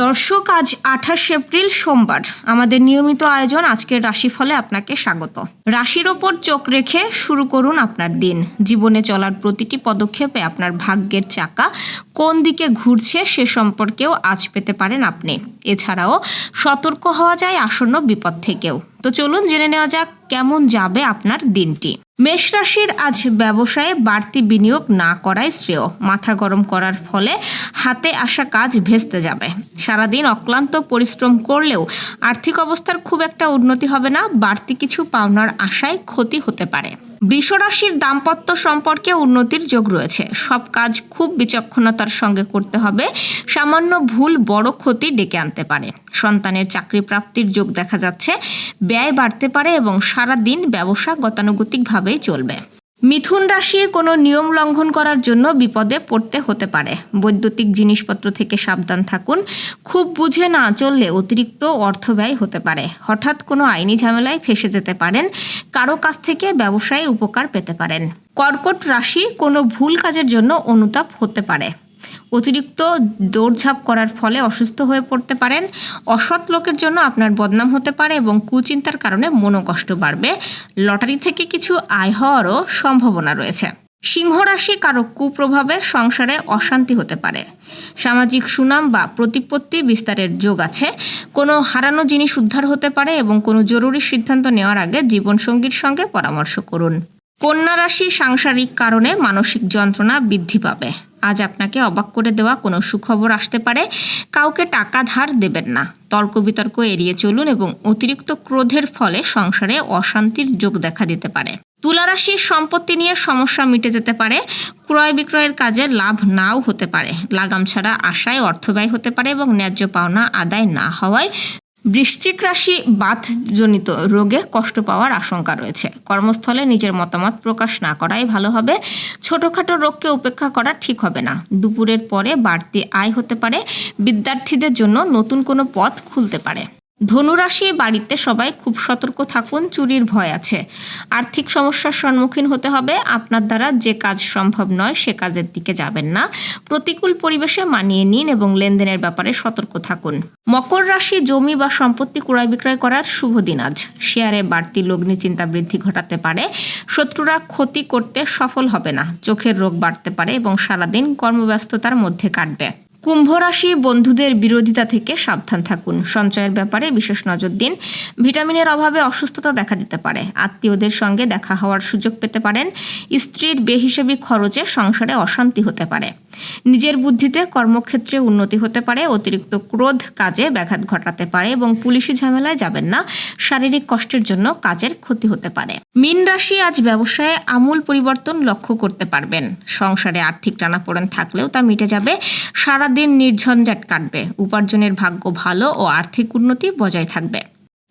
দর্শক, আজ আঠাশ এপ্রিল সোমবার। আমাদের নিয়মিত আয়োজন আজকের রাশিফলে আপনাকে স্বাগত। রাশির ওপর চোখ রেখে শুরু করুন আপনার দিন। জীবনে চলার প্রতিটি পদক্ষেপে আপনার ভাগ্যের চাকা কোন দিকে ঘুরছে সে সম্পর্কেও আজ পেতে পারেন আপনি। এছাড়াও সতর্ক হওয়া যায় আসন্ন বিপদ থেকেও। তো চলুন জেনে নেওয়া যাক, কেমন যাবে আপনার দিনটি। মেষ রাশির আজ ব্যবসায়ে বাড়তি বিনিয়োগ না করাই শ্রেয়। মাথা গরম করার ফলে হাতে আসা কাজ ভেস্তে যাবে। সারাদিন অক্লান্ত পরিশ্রম করলেও আর্থিক অবস্থার খুব একটা উন্নতি হবে না, বাড়তি কিছু পাওনার আশায় ক্ষতি হতে পারে। বৃষরাশির দাম্পত্য সম্পর্কে উন্নতির যোগ রয়েছে। সব কাজ খুব বিচক্ষণতার সঙ্গে করতে হবে। সামান্য ভুল বড় ক্ষতি ডেকে আনতে পারে। সন্তানের চাকরি প্রাপ্তির যোগ দেখা যাচ্ছে। ব্যয় বাড়তে পারে এবং সারা দিন ব্যবসা গতানুগতিকভাবেই চলবে। মিথুন রাশি কোনো নিয়ম লঙ্ঘন করার জন্য বিপদে পড়তে হতে পারে। বৈদ্যুতিক জিনিসপত্র থেকে সাবধান থাকুন। খুব বুঝে না চললে অতিরিক্ত অর্থ ব্যয় হতে পারে। হঠাৎ কোনো আইনি ঝামেলায় ফেসে যেতে পারেন। কারও কাছ থেকে ব্যবসায় উপকার পেতে পারেন। কর্কট রাশি কোনো ভুল কাজের জন্য অনুতাপ হতে পারে। অতিরিক্ত দৌড়ঝাঁপ করার ফলে অসুস্থ হয়ে পড়তে পারেন। অসৎ লোকের জন্য আপনার বদনাম হতে পারে এবং কুচিন্তার কারণে মনোকষ্ট বাড়বে। লটারি থেকে কিছু আয় হওয়ারও সম্ভাবনা রয়েছে। সিংহ রাশি কারও কুপ্রভাবে সংসারে অশান্তি হতে পারে। সামাজিক সুনাম বা প্রতিপত্তি বিস্তারের যোগ আছে। কোনো হারানো জিনিস উদ্ধার হতে পারে এবং কোনো জরুরি সিদ্ধান্ত নেওয়ার আগে জীবনসঙ্গীর সঙ্গে পরামর্শ করুন। কন্যা রাশি সাংসারিক কারণে মানসিক যন্ত্রণা বৃদ্ধি পাবে। আজ আপনাকে অবাক করে দেওয়া কোনো সুখবর আসতে পারে। কাউকে টাকা ধার দেবেন না। তর্ক বিতর্ক এড়িয়ে চলুন এবং অতিরিক্ত ক্রোধের ফলে সংসারে অশান্তির যোগ দেখা দিতে পারে। তুলারাশির সম্পত্তি নিয়ে সমস্যা মিটে যেতে পারে। ক্রয় বিক্রয়ের কাজে লাভ নাও হতে পারে। লাগাম ছাড়া আশায় অর্থ ব্যয় হতে পারে এবং ন্যায্য পাওনা আদায় না হওয়ায় বৃশ্চিক রাশি বাতজনিত রোগে কষ্ট পাওয়ার আশঙ্কা রয়েছে। কর্মস্থলে নিজের মতামত প্রকাশ না করাই ভালো হবে। ছোটোখাটো রোগকে উপেক্ষা করা ঠিক হবে না। দুপুরের পরে বাড়তি আয় হতে পারে। বিদ্যার্থীদের জন্য নতুন কোনো পথ খুলতে পারে। ধনুরাশি বাড়িতে সবাই খুব সতর্ক থাকুন, চুরির ভয় আছে। আর্থিক সমস্যার সম্মুখীন হতে হবে, আপনার দ্বারা যে কাজ সম্ভব নয় সে কাজের দিকে যাবেন না। প্রতিকূল পরিবেশে মানিয়ে নিন এবং লেনদেনের ব্যাপারে সতর্ক থাকুন। মকর রাশি জমি বা সম্পত্তি ক্রয় বিক্রয় করার শুভ দিন আজ। শেয়ারে বাড়তি লগ্নি চিন্তা বৃদ্ধি ঘটাতে পারে। শত্রুরা ক্ষতি করতে সফল হবে না। চোখের রোগ বাড়তে পারে এবং সারাদিন কর্মব্যস্ততার মধ্যে কাটবে। কুম্ভ রাশি বন্ধুদের বিরোধিতা থেকে সাবধান থাকুন। সঞ্চয়ের ব্যাপারে বিশেষ নজর দিন। ভিটামিনের অভাবে অসুস্থতা দেখা দিতে পারে। আত্মীয়দের সঙ্গে দেখা হওয়ার সুযোগ পেতে পারেন। স্ত্রীর বেহিসেবি খরচে সংসারে অশান্তি হতে পারে। নিজের বুদ্ধিতে কর্মক্ষেত্রে উন্নতি হতে পারে, অতিরিক্ত ক্রোধ কাজে ব্যাঘাত ঘটাতে পারে এবং পুলিশি ঝামেলায় যাবেন না, শারীরিক কষ্টের জন্য কাজের ক্ষতি হতে পারে। মিন রাশি আজ ব্যবসায়ে আমূল পরিবর্তন লক্ষ্য করতে পারবেন। সংসারে আর্থিক টানাপোড়েন থাকলেও তা মিটে যাবে। সারাদিন নির্ঝঞ্ঝাট কাটবে। উপার্জনের ভাগ্য ভালো ও আর্থিক উন্নতি বজায় থাকবে।